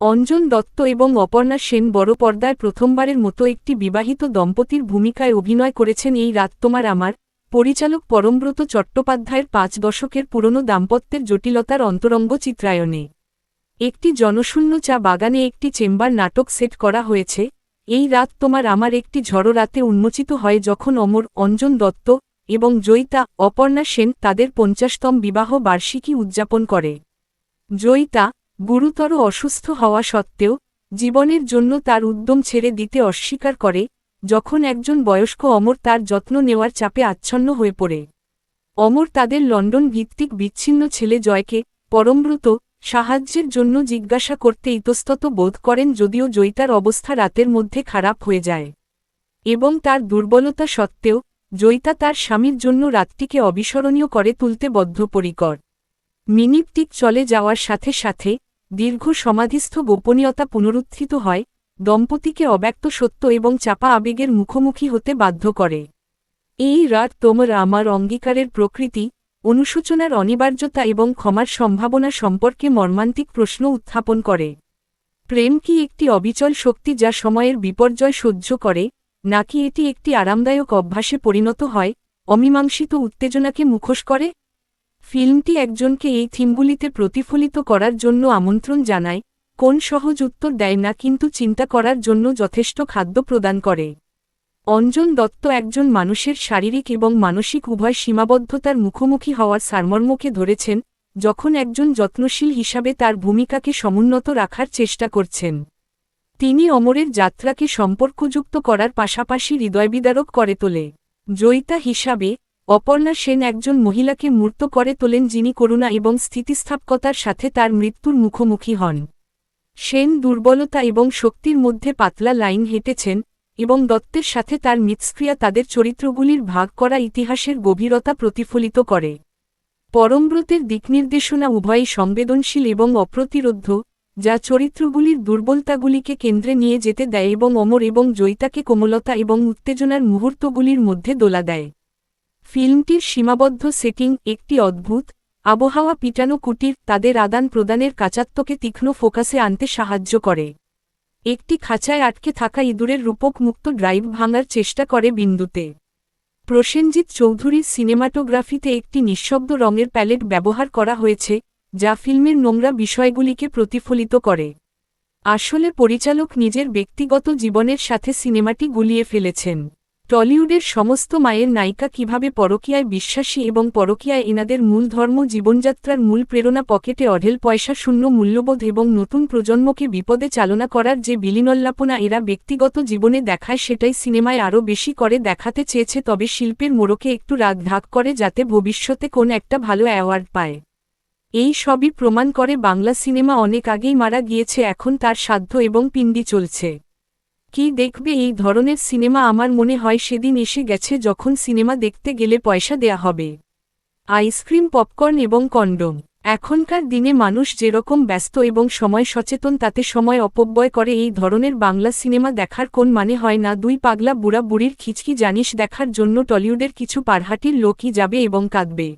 অঞ্জন দত্ত এবং অপর্ণা সেন বড় পর্দায় প্রথমবারের মতো একটি বিবাহিত দম্পতির ভূমিকায় অভিনয় করেছেন এই রাত তোমার আমার। পরিচালক পরমব্রত চট্টোপাধ্যায়ের পাঁচ দশকের পুরনো দাম্পত্যের জটিলতার অন্তরঙ্গ চিত্রায়নে একটি জনশূন্য চা বাগানে একটি চেম্বার নাটক সেট করা হয়েছে। এই রাত তোমার আমার একটি ঝড়ো রাতে উন্মোচিত হয় যখন অমর, অঞ্জন দত্ত এবং জয়িতা, অপর্ণা সেন তাদের পঞ্চাশতম বিবাহ বার্ষিকী উদযাপন করে। জয়িতা গুরুতর অসুস্থ হওয়া সত্ত্বেও, জীবনের জন্য তার উদ্যম ছেড়ে দিতে অস্বীকার করে, যখন একজন বয়স্ক অমর তার যত্ন নেওয়ার চাপে আচ্ছন্ন হয়ে পড়ে। অমর তাদের লন্ডন ভিত্তিক বিচ্ছিন্ন ছেলে জয়কে পরমব্রত সাহায্যের জন্য জিজ্ঞাসা করতে ইতস্তত বোধ করেন যদিও জয়িতার অবস্থা রাতের মধ্যে খারাপ হয়ে যায়। এবং তার দুর্বলতা সত্ত্বেও, জয়িতা তার স্বামীর জন্য রাতটিকে অবিস্মরণীয় করে তুলতে বদ্ধপরিকর। মিনিপটিক চলে যাওয়ার সাথে সাথে দীর্ঘ সমাধিস্থ গোপনীয়তা পুনরুত্থিত হয়, দম্পতিকে অব্যক্ত সত্য এবং চাপা আবেগের মুখোমুখি হতে বাধ্য করে। এই রাত তোমার আমার অঙ্গীকারের প্রকৃতি, অনুশোচনার অনিবার্যতা এবং ক্ষমার সম্ভাবনা সম্পর্কে মর্মান্তিক প্রশ্ন উত্থাপন করে। প্রেম কি একটি অবিচল শক্তি যা সময়ের বিপর্যয় সহ্য করে, নাকি এটি একটি আরামদায়ক অভ্যাসে পরিণত হয়, অমীমাংসিত উত্তেজনাকে মুখোশ করে? ফিল্মটি একজনকে এই থিমগুলিতে প্রতিফলিত করার জন্য আমন্ত্রণ জানায়, কোন সহজ উত্তর দেয় না কিন্তু চিন্তা করার জন্য যথেষ্ট খাদ্য প্রদান করে। অঞ্জন দত্ত একজন মানুষের শারীরিক এবং মানসিক উভয় সীমাবদ্ধতার মুখোমুখি হওয়ার সারমর্মকে ধরেছেন, যখন একজন যত্নশীল হিসাবে তার ভূমিকাকে সমুন্নত রাখার চেষ্টা করছেন। তিনি অমরের যাত্রাকে সম্পর্কযুক্ত করার পাশাপাশি হৃদয়বিদারক করে তোলে। জয়িতা হিসাবে অপর্ণা সেন একজন মহিলাকে মূর্ত করে তোলেন যিনি করুণা এবং স্থিতিস্থাপকতার সাথে তার মৃত্যুর মুখোমুখি হন। সেন দুর্বলতা এবং শক্তির মধ্যে পাতলা লাইন হেঁটেছেন এবং দত্তের সাথে তার মিথস্ক্রিয়া তাদের চরিত্রগুলির ভাগ করা ইতিহাসের গভীরতা প্রতিফলিত করে। পরমব্রতের দিকনির্দেশনা উভয়ই সংবেদনশীল এবং অপ্রতিরোধ যা চরিত্রগুলির দুর্বলতাগুলিকে কেন্দ্রে নিয়ে যেতে দেয় এবং অমর এবং জয়িতাকে কোমলতা এবং উত্তেজনার মুহূর্তগুলির মধ্যে দোলা দেয়। ফিল্মটির সীমাবদ্ধ সেটিং একটি অদ্ভুত আবহাওয়া পিটানো কুটির তাদের আদান প্রদানের কাচাত্মকে তীক্ষ্ণ ফোকাসে আনতে সাহায্য করে। একটি খাঁচায় আটকে থাকা ইঁদুরের রূপক মুক্ত ড্রাইভ ভাঙার চেষ্টা করে বিন্দুতে। প্রসেনজিৎ চৌধুরীর সিনেমাটোগ্রাফিতে একটি নিঃশব্দ রঙের প্যালেট ব্যবহার করা হয়েছে, যা ফিল্মের নোংরা বিষয়গুলিকে প্রতিফলিত করে। আসলে পরিচালক নিজের ব্যক্তিগত জীবনের সাথে সিনেমাটি গুলিয়ে ফেলেছেন। টলিউডের সমস্ত মায়ের নায়িকা কীভাবে পরকীয়ায় বিশ্বাসী এবং পরকীয়ায় এনাদের মূল ধর্ম জীবনযাত্রার মূল প্রেরণা পকেটে অঢেল পয়সা, শূন্য মূল্যবোধ এবং নতুন প্রজন্মকে বিপদে চালনা করার যে বিলীনল্লাপনা এরা ব্যক্তিগত জীবনে দেখায় সেটাই সিনেমায় আরও বেশি করে দেখাতে চেয়েছে, তবে শিল্পের মোড়কে একটু রাগ ঢাক করে যাতে ভবিষ্যতে কোন একটা ভালো অ্যাওয়ার্ড পায়। এই সবই প্রমাণ করে বাংলা সিনেমা অনেক আগেই মারা গিয়েছে, এখন তার সাধ্য এবং পিণ্ডি চলছে। কি দেখবে এই ধরনের সিনেমা? আমার মনে হয় সেদিন এসে গেছে যখন সিনেমা দেখতে গেলে পয়সা দেয়া হবে। আইসক্রিম, পপকর্ন এবং কন্ডম। এখনকার দিনে মানুষ যেরকম ব্যস্ত এবং সময় সচেতন, তাতে সময় অপব্যয় করে। এই ধরনের বাংলা সিনেমা দেখার কোন মানে হয় না? দুই পাগলা বুড়া বুড়ির খিচকি জানিস দেখার জন্য টলিউডের কিছু পারহাটির লোকই যাবে এবং কাঁদবে।